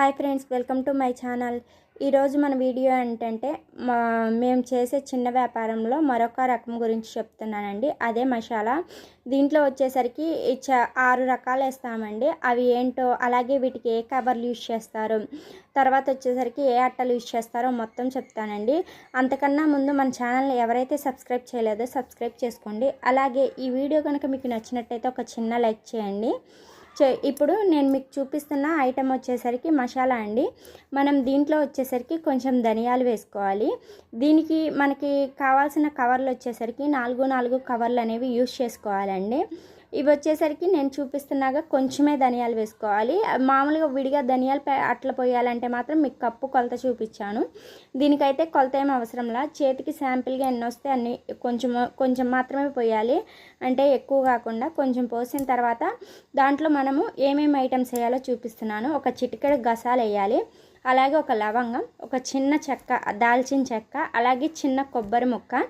Hi friends welcome to my channel. ఈరోజు మన video ఏంటంటే మా మేము చేసే చిన్న వ్యాపారంలో మరొక రకం గురించి చెప్తున్నానండి. అదే మసాలా. దీంట్లో వచ్చేసరికి చ ఆరు రకాలు వేస్తామండి. అవి ఏంటో అలాగే వీటికి ఏ కవర్లు యూజ్ చేస్తారు తర్వాత వచ్చేసరికి ఏ అట్టలు యూజ్ చేస్తారో మొత్తం చెప్తానండి. అంతకన్నా ముందు మన ఛానల్ని ఎవరైతే సబ్స్క్రైబ్ చేయలేదో సబ్స్క్రైబ్ చేసుకోండి. అలాగే ఈ వీడియో కనుక మీకు నచ్చినట్టయితే ఒక చిన్న లైక్ చేయండి. ఇప్పుడు నేను మీకు చూపిస్తున్న ఐటెం వచ్చేసరికి మసాలా అండి. మనం దీంట్లో వచ్చేసరికి కొంచెం ధనియాలు వేసుకోవాలి. దీనికి మనకి కావాల్సిన కవర్లు వచ్చేసరికి నాలుగు నాలుగు కవర్లు అనేవి యూస్ చేసుకోవాలండి. ఇవి వచ్చేసరికి నేను చూపిస్తున్నాగా కొంచెమే ధనియాలు వేసుకోవాలి. మామూలుగా విడిగా ధనియాలు పే- అట్లా పోయాలంటే మాత్రం మీకు కప్పు కొలత చూపించాను. దీనికైతే కొలత ఏం అవసరంలా. చేతికి శాంపిల్గా ఎన్ని వస్తే అన్ని కొంచెం కొంచెం మాత్రమే పోయాలి. అంటే ఎక్కువ కాకుండా కొంచెం పోసిన తర్వాత దాంట్లో మనము ఏమేమి ఐటమ్స్ వేయాలో చూపిస్తున్నాను. ఒక చిటికెడు గసాలు వేయాలి. అలాగే ఒక లవంగం ఒక చిన్న చెక్క దాల్చిన చెక్క అలాగే చిన్న కొబ్బరి ముక్క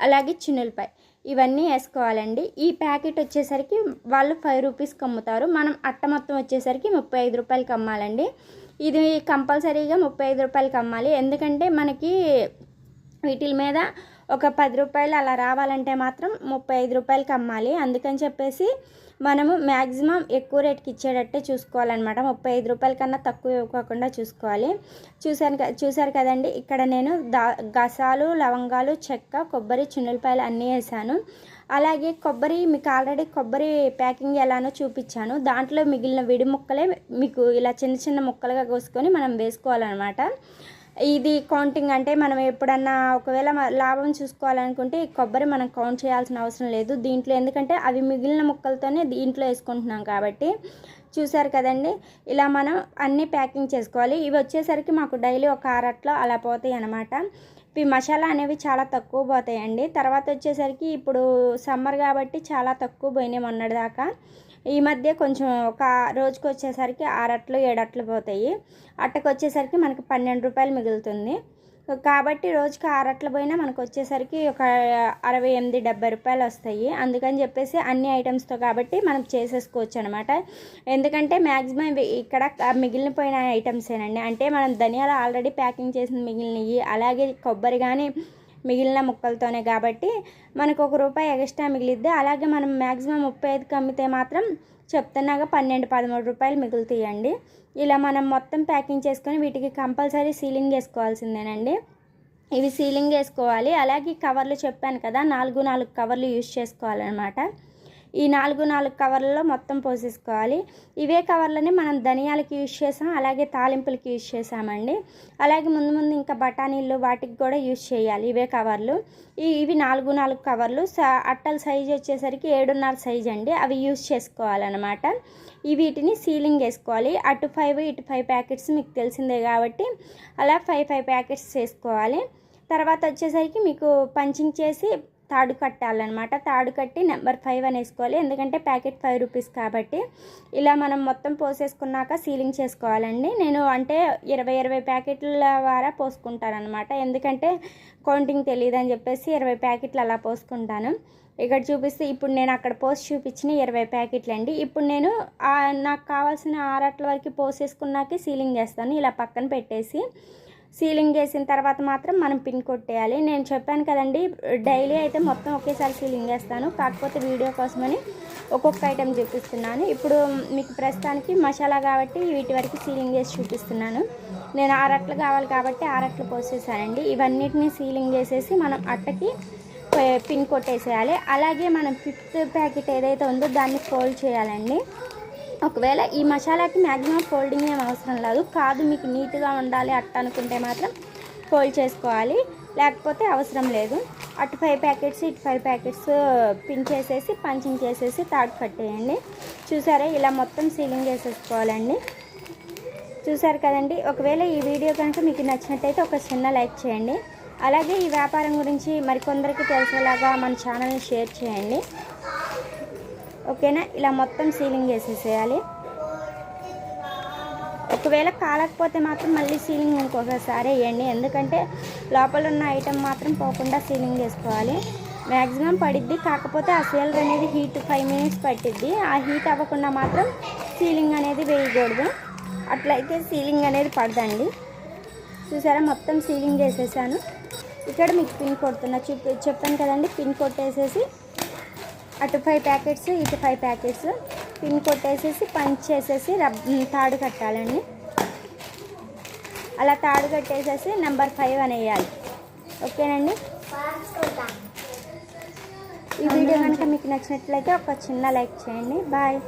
అలాగే చిన్నులపాయ ఇవన్నీ వేసుకోవాలండి. ఈ ప్యాకెట్ వచ్చేసరికి వాళ్ళు ఫైవ్ రూపీస్కి అమ్ముతారు మనం అట్ట మొత్తం వచ్చేసరికి ముప్పై ఐదు రూపాయలకి అమ్మాలండి. ఇది కంపల్సరీగా ముప్పై ఐదు రూపాయలకి అమ్మాలి. ఎందుకంటే మనకి వీటి మీద ఒక పది రూపాయలు అలా రావాలంటే మాత్రం ముప్పై ఐదు రూపాయలకి అమ్మాలి. అందుకని చెప్పేసి మనము మ్యాక్సిమం ఎక్కువ రేట్కి ఇచ్చేటట్టే చూసుకోవాలన్నమాట. ముప్పై ఐదు రూపాయల కన్నా తక్కువ ఇవ్వకుండా చూసుకోవాలి. చూశాను చూశారు కదండి ఇక్కడ నేను దా గసాలు లవంగాలు చెక్క కొబ్బరి చున్నులపాయలు అన్నీ వేసాను అలాగే కొబ్బరి మీకు ఆల్రెడీ కొబ్బరి ప్యాకింగ్ ఎలానో చూపించాను. దాంట్లో మిగిలిన విడి ముక్కలే మీకు ఇలా చిన్న చిన్న ముక్కలుగా కోసుకొని మనం వేసుకోవాలన్నమాట. ఇది కౌంటింగ్ అంటే మనం ఎప్పుడన్నా ఒకవేళ లాభం చూసుకోవాలనుకుంటే ఈ కొబ్బరి మనం కౌంట్ చేయాల్సిన అవసరం లేదు. దీంట్లో ఎందుకంటే అవి మిగిలిన ముక్కలతోనే దీంట్లో వేసుకుంటున్నాం కాబట్టి. చూసారు కదండి? ఇలా మనం అన్నీ ప్యాకింగ్ చేసుకోవాలి. ఇవి వచ్చేసరికి మాకు డైలీ ఒక అరట్లో అలా పోతాయి అన్నమాట. ఇవి మసాలా అనేవి చాలా తక్కువ పోతాయండి. తర్వాత వచ్చేసరికి ఇప్పుడు సమ్మర్ కాబట్టి చాలా తక్కువ పోయినాయి మొన్నటిదాకా. ఈ మధ్య కొంచెం ఒక రోజుకి వచ్చేసరికి ఆరట్లు ఏడట్లు పోతాయి. అట్టకు వచ్చేసరికి మనకి పన్నెండు రూపాయలు మిగులుతుంది. కాబట్టి రోజుకి ఆరట్లు పోయినా మనకు వచ్చేసరికి ఒక అరవై ఎనిమిది డెబ్బై రూపాయలు వస్తాయి. అందుకని చెప్పేసి అన్ని ఐటమ్స్తో కాబట్టి మనం చేసేసుకోవచ్చు అనమాట ఎందుకంటే మ్యాక్సిమం ఇవి ఇక్కడ మిగిలిపోయిన ఐటమ్సేనండి. అంటే మనం ధనియాలు ఆల్రెడీ ప్యాకింగ్ చేసిన మిగిలినవి అలాగే కొబ్బరి కానీ మిగిలిన ముక్కలతోనే కాబట్టి మనకు ఒక రూపాయి ఎక్స్ట్రా మిగిలిద్ది. అలాగే మనం మ్యాక్సిమం ముప్పై ఐదుకి అమ్మితే మాత్రం చెప్తున్నాగా పన్నెండు పదమూడు రూపాయలు మిగులుతాయండి. ఇలా మనం మొత్తం ప్యాకింగ్ చేసుకొని వీటికి కంపల్సరీ సీలింగ్ వేసుకోవాల్సిందేనండి. ఇవి సీలింగ్ వేసుకోవాలి. అలాగే కవర్లు చెప్పాను కదా నాలుగు నాలుగు కవర్లు యూజ్ చేసుకోవాలన్నమాట. ఈ నాలుగు నాలుగు కవర్లలో మొత్తం పోసేసుకోవాలి. ఇవే కవర్లని మనం ధనియాలకి యూజ్ చేసాం అలాగే తాలింపులకి యూజ్ చేసామండి. అలాగే ముందు ముందు ఇంకా బఠానీలు వాటికి కూడా యూజ్ చేయాలి ఇవే కవర్లు. ఇవి నాలుగు నాలుగు కవర్లు. స అట్టల సైజ్ వచ్చేసరికి ఏడున్నర సైజ్ అండి. అవి యూజ్ చేసుకోవాలన్నమాట. ఈ వీటిని సీలింగ్ వేసుకోవాలి. అటు ఫైవ్ ఇటు ఫైవ్ ప్యాకెట్స్ మీకు తెలిసిందే కాబట్టి అలా ఫైవ్ ఫైవ్ ప్యాకెట్స్ చేసుకోవాలి తర్వాత వచ్చేసరికి మీకు పంచింగ్ చేసి తాడు కట్టాలన్నమాట. తాడు కట్టి నెంబర్ ఫైవ్ అని వేసుకోవాలి ఎందుకంటే ప్యాకెట్ ఫైవ్ రూపీస్ కాబట్టి ఇలా మనం మొత్తం పోసేసుకున్నాక సీలింగ్ చేసుకోవాలండి. నేను అంటే ఇరవై ఇరవై ప్యాకెట్ల ద్వారా పోసుకుంటానమాట ఎందుకంటే కౌంటింగ్ తెలియదు అని చెప్పేసి ఇరవై ప్యాకెట్లు అలా పోసుకుంటాను. ఇక్కడ చూపిస్తే ఇప్పుడు నేను అక్కడ పోసి చూపించిన ఇరవై ప్యాకెట్లు అండి ఇప్పుడు నేను నాకు కావాల్సిన ఆరట్ల వరకు పోసేసుకున్నాకే సీలింగ్ చేస్తాను. ఇలా పక్కన పెట్టేసి సీలింగ్ వేసిన తర్వాత మాత్రం మనం పిన్ కొట్టేయాలి. నేను చెప్పాను కదండి డైలీ అయితే మొత్తం ఒకేసారి సీలింగ్ వేస్తాను కాకపోతే వీడియో కోసమని ఒక్కొక్క ఐటెం చూపిస్తున్నాను. ఇప్పుడు మీకు ప్రస్తుతానికి మసాలా కాబట్టి వీటి వరకు సీలింగ్ వేసి చూపిస్తున్నాను. నేను ఆరట్లు కావాలి కాబట్టి ఆరట్లు పోసేసానండి. ఇవన్నిటిని సీలింగ్ వేసేసి మనం అట్టకి పిన్ కొట్టేసేయాలి. అలాగే మనం ఫిఫ్త్ ప్యాకెట్ ఏదైతే ఉందో దాన్ని ఫోల్డ్ చేయాలండి. ఒకవేళ ఈ మసాలాకి మ్యాక్సిమం ఫోల్డింగ్ ఏం అవసరం లేదు. కాదు మీకు నీట్గా ఉండాలి అట్ట అనుకుంటే మాత్రం ఫోల్డ్ చేసుకోవాలి. లేకపోతే అవసరం లేదు. అటు ఫైవ్ ప్యాకెట్స్ ఇటు ఫైవ్ ప్యాకెట్స్ పించేసేసి పంచింగ్ చేసేసి తాడు కట్టేయండి. చూసారా? ఇలా మొత్తం సీలింగ్ చేసేసుకోవాలండి. చూసారు కదండి? ఒకవేళ ఈ వీడియో కనుక మీకు నచ్చినట్టయితే ఒక చిన్న లైక్ చేయండి. అలాగే ఈ వ్యాపారం గురించి మరికొందరికి తెలిసేలాగా మన ఛానల్ని షేర్ చేయండి. ఓకేనా? ఇలా మొత్తం సీలింగ్ చేసేసేయాలి. ఒకవేళ కాలకపోతే మాత్రం మళ్ళీ సీలింగ్ ఇంకొకసారి వేయండి. ఎందుకంటే లోపల ఉన్న ఐటెం మాత్రం పోకుండా సీలింగ్ చేసుకోవాలి. మ్యాక్సిమం పడిద్ది. కాకపోతే ఆ సీలర్ అనేది హీట్ ఫైవ్ మినిట్స్ పట్టిద్ది. ఆ హీట్ అవ్వకుండా మాత్రం సీలింగ్ అనేది వేయకూడదు. అట్లయితే సీలింగ్ అనేది పడదండి. చూసారా? మొత్తం సీలింగ్ చేసేసాను. ఇక్కడ మీకు పిన్ కొడుతున్నా. చెప్పాను కదండి. పిన్ కొట్టేసేసి అటు ఫైవ్ ప్యాకెట్స్ ఇటు ఫైవ్ ప్యాకెట్స్ పిన్ కొట్టేసేసి పంచ్ చేసేసి రబ్ తాడు కట్టాలండి. అలా తాడు కట్టేసేసి నెంబర్ ఫైవ్ అని వేయాలి ఓకేనండి? ఈ వీడియో కనుక మీకు నచ్చినట్లయితే ఒక చిన్న లైక్ చేయండి. బాయ్